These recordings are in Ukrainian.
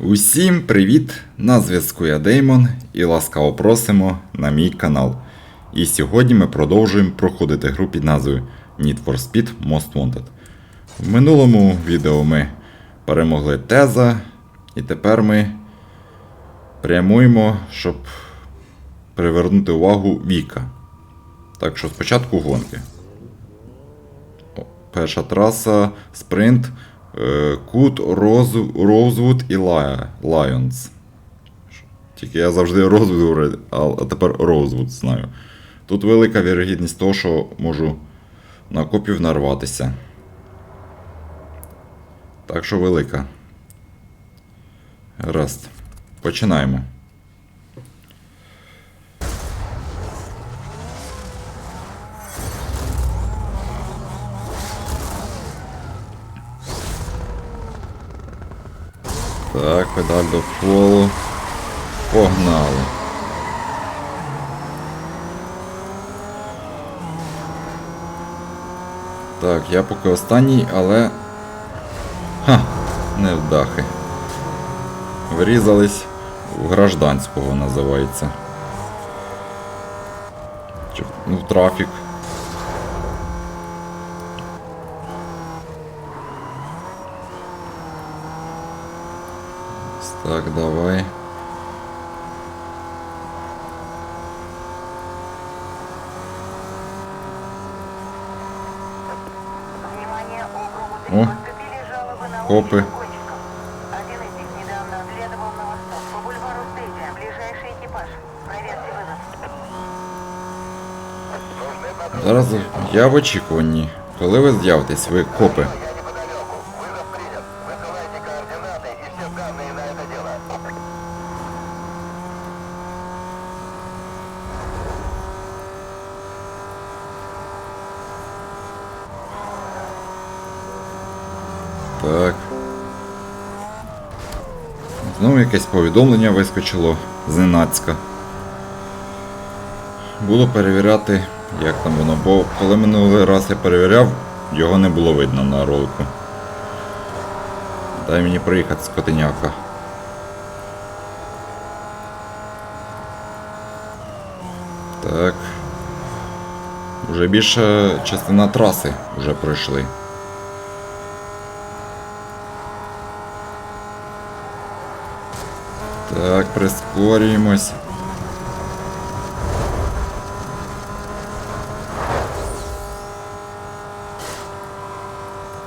Усім привіт! На зв'язку я Деймон і ласкаво просимо на мій канал. І сьогодні ми продовжуємо проходити гру під назвою Need for Speed Most Wanted. В минулому відео ми перемогли Теза, і тепер ми прямуємо, щоб привернути увагу Віка. Так що спочатку гонки. Перша траса, спринт, Кут, Роз, Роузвуд і Лайонс. Тільки я завжди Розвуд, а тепер Розвуд знаю. Тут велика вірогідність того, що можу на копів нарватися. Так що велика. Гаразд. Починаємо. Так, педаль до полу. Погнали. Так, я поки останній, але. Ха, невдахи. Врізались в гражданського називається. Чи, ну, трафік. Ближайший экипаж. Проверьте вызов. Зараз я в очікуванні. Коли ви з'явитесь, ви копи. Так. Знову якесь повідомлення вискочило зненацька. Буду перевіряти, як там воно, бо коли минулий раз я перевіряв, його не було видно на ролику. Дай мені приїхати, скотиняка. Так. Уже більша частина траси вже пройшли. Так, прискорюємось.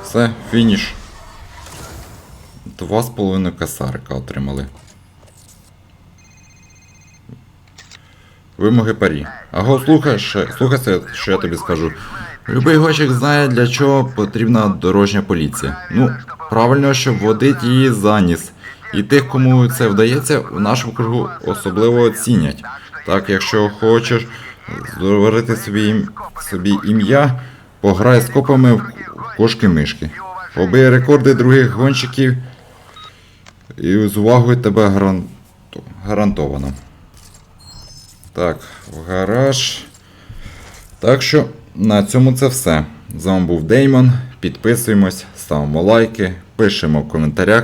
Все, фініш. Два з половиною косарика отримали. Вимоги парі. Аго, слухай, ще- слухай, що я тобі скажу. Любий гонщик знає, для чого потрібна дорожня поліція. Ну, правильно, щоб водить її за ніс. І тих, кому це вдається, в нашому кругу особливо оцінять. Так, якщо хочеш створити собі, собі ім'я, пограй з копами в кошки-мишки. Побий рекорди других гонщиків і з увагою тебе гаран- гарантовано. Так, в гараж. Так що на цьому це все. З вами був Деймон. Підписуємось, ставимо лайки, пишемо в коментарях.